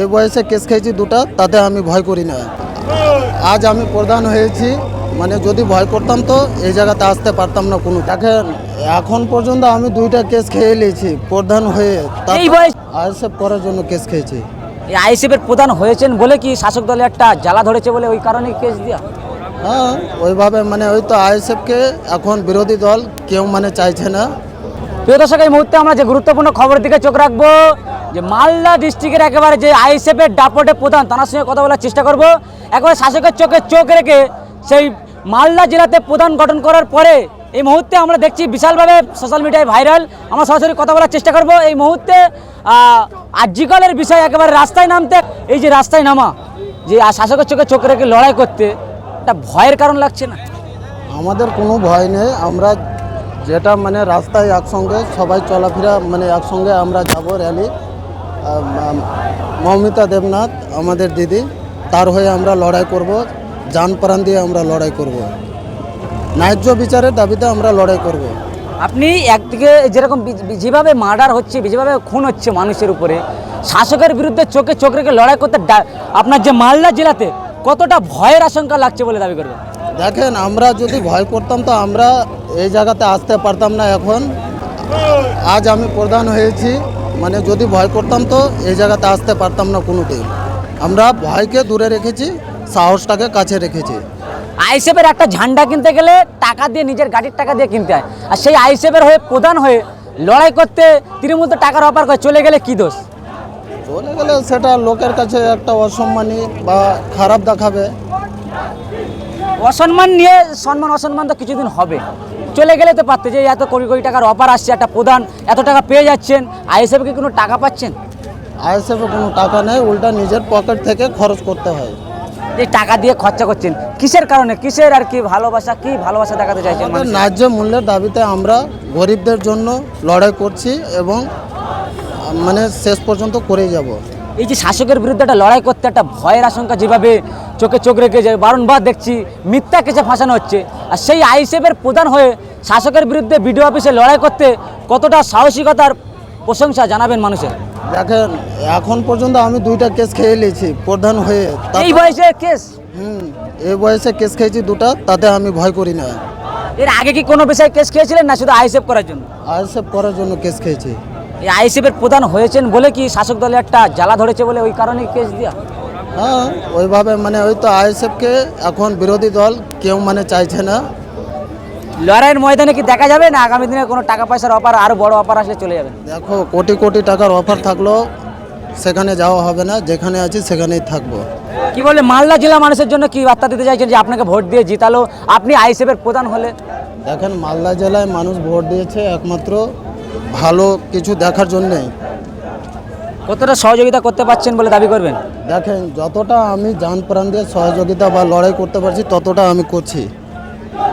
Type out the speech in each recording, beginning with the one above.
এই বয়সে কেস খেয়েছি দুটা তাতে আমি ভয় করি না। আজ আমি প্রধান হয়েছি মানে যদি ভয় করতাম তো এই জায়গাতে আসতে পারতাম না কোনো। দেখেন এখন পর্যন্ত আমি দুইটা কেস খেয়ে নিয়েছি প্রধান হয়ে। আইএসএফ করার জন্য কেস খেয়েছি। এই আইএসএফের প্রধান হয়েছেন বলে কি শাসক দলে একটা জ্বালা ধরেছে বলে ওই কারণে কেস দিয়া? হ্যাঁ ওইভাবে মানে ওই তো আইএসএফকে এখন বিরোধী দল কেউ মানে চাইছে না। প্রিয় দর্শক এই মুহূর্তে আমরা যে গুরুত্বপূর্ণ খবরের দিকে চোখ রাখব যে মালদা ডিস্ট্রিক্টের একেবারে যে আইএসএফের ডাপটে প্রধান, তার সঙ্গে কথা বলার চেষ্টা করব। একবারে শাসকের চোখে চোখ রেখে সেই মালদা জেলাতে প্রধান গঠন করার পরে এই মুহূর্তে আমরা দেখছি বিশালভাবে সোশ্যাল মিডিয়ায় ভাইরাল আমরা সরাসরি কথা বলার চেষ্টা করব। এই মুহূর্তে আজিকালের বিষয় একেবারে রাস্তায় নামতে, এই যে রাস্তায় নামা, যে শাসকের চোখে চোখ রেখে লড়াই করতে একটা ভয়ের কারণ লাগছে না? আমাদের কোনো ভয় নেই। আমরা যেটা মানে রাস্তায় একসঙ্গে সবাই চলাফেরা মানে একসঙ্গে আমরা যাব র্যালি মৌমিতা দেবনাথ আমাদের দিদি তার হয়ে আমরা লড়াই করব যান প্রাণ দিয়ে আমরা লড়াই করব। ন্যায্য বিচারের দাবিতে আমরা লড়াই করব। আপনি একদিকে যেরকম যেভাবে মার্ডার হচ্ছে যেভাবে খুন হচ্ছে মানুষের উপরে শাসকের বিরুদ্ধে চোখে চোখ রেখে লড়াই করতে আপনার যে মালদা জেলাতে কতটা ভয়ের আশঙ্কা লাগছে বলে দাবি করবেন? দেখেন আমরা যদি ভয় করতাম তো আমরা এই জায়গাতে আসতে পারতাম না এখন। আজ আমি প্রধান হয়েছি। মানে যদি ভয় করতাম তো এই জায়গাতে আসতে পারতাম না কোনোদিন আমরা ভয়কে দূরে রেখেছি সাহসটাকে কাছে রেখেছি। আইসেফের একটা ঝান্ডা কিনতে গেলে টাকা দিয়ে নিজের গাড়ির টাকা দিয়ে কিনতে হয়। আর সেই আইসেফের হয়ে প্রধান হয়ে লড়াই করতে তৃণমূল তো টাকার অপার করে চলে গেলে কি দোষ? চলে গেলে সেটা লোকের কাছে একটা অসম্মানী বা খারাপ দেখাবে। অসম্মান নিয়ে সম্মান অসম্মান তো কিছুদিন হবে। চলে গেলে তো পারতে যে এত কোটি কোটি টাকার অফার আসছে একটা প্রধান এত টাকা পেয়ে যাচ্ছেন আইএসএফ কি কোনো টাকা পাচ্ছেন? আইএসএফে কোনো টাকা নেই উল্টা নিজের পকেট থেকে খরচ করতে হয়। এই টাকা দিয়ে খরচা করছেন। কিসের কারণে? কিসের আর কি ভালোবাসা? কি ভালোবাসা দেখাতে চাইছেন ন্যায্য মূল্যের দাবিতে আমরা গরিবদের জন্য লড়াই করছি এবং মানে শেষ পর্যন্ত করেই যাব। এই যে শাসকের বিরুদ্ধে একটা লড়াই করতে একটা ভয়ের আশঙ্কা যেভাবে চোখে চোখ রেখে যায় বারংবার দেখছি মিথ্যা কেসে ফাঁসানো হচ্ছে। আর সেই আইসেফের প্রধান হয়ে শাসকের বিরুদ্ধে বিডিও অফিসে লড়াই করতে কতটা সাহসিকতার প্রশংসা জানাবেন মানুষের? দেখেন এখন পর্যন্ত আমি দুইটা কেস খেয়ে নিয়েছি প্রধান হয়ে এই বয়সে কেস? হুম এই বয়সে কেস খেয়েছি দুটা তাতে আমি ভয় করি না। এর আগে কি কোনো বিষয়ে কেস খেয়েছিলেন না শুধু আইসেফ করার জন্য? আইএসএফ করার জন্য কেস খেয়েছি। এই আইসেফের প্রধান হয়েছেন বলে কি শাসক দলে একটা জ্বালা ধরেছে বলে ওই কারণে কেস দিয়া? হ্যাঁ ওইভাবে মানে ওই তো আইএসএফকে এখন বিরোধী দল কেউ মানে চাইছে না। লড়াইয়ের ময়দানে কি দেখা যাবে না আগামী দিনে কোনো টাকা পয়সার অফার আরও বড় অফার আসলে চলে যাবে? দেখো কোটি কোটি টাকার অফার থাকলেও সেখানে যাওয়া হবে না যেখানে আছি সেখানেই থাকব। কি বলে মালদা জেলা মানুষের জন্য কি বার্তা দিতে চাইছেন যে আপনাকে ভোট দিয়ে জিতালো? আপনি আইসেফের প্রধান হলে। দেখেন মালদা জেলায় মানুষ ভোট দিয়েছে একমাত্র ভালো কিছু দেখার জন্যেই। কতটা সহযোগিতা করতে পারছেন বলে দাবি করবেন? দেখেন যতটা আমি যান প্রাণ দিয়ে সহযোগিতা বা লড়াই করতে পারছি ততটা আমি করছি।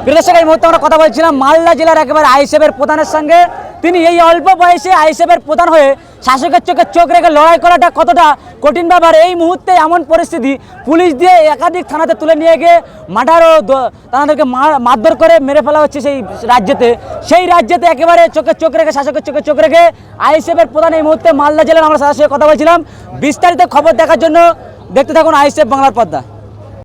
প্রিয় এই মুহূর্তে আমরা কথা বলছিলাম মালদা জেলার একেবারে আইসেফের প্রধানের সঙ্গে। তিনি এই অল্প বয়সে আইসেফের প্রধান হয়ে শাসকের চোখে চোখ রেখে লড়াই করাটা কতটা কঠিন ব্যাপার, এই মুহূর্তে এমন পরিস্থিতি পুলিশ দিয়ে একাধিক থানাতে তুলে নিয়ে গিয়ে মার্ডার ও তাদেরকে মার- মারধর করে মেরে ফেলা হচ্ছে সেই রাজ্যেতে। সেই রাজ্যেতে একেবারে চোখে চোখ রেখে, শাসকের চোখে চোখ রেখে আইসেফের প্রধান এই মুহূর্তে মালদা জেলার আমরা সরাসরি কথা বলছিলাম। বিস্তারিত খবর দেখার জন্য দেখতে থাকুন আইসেফ বাংলার পর্দা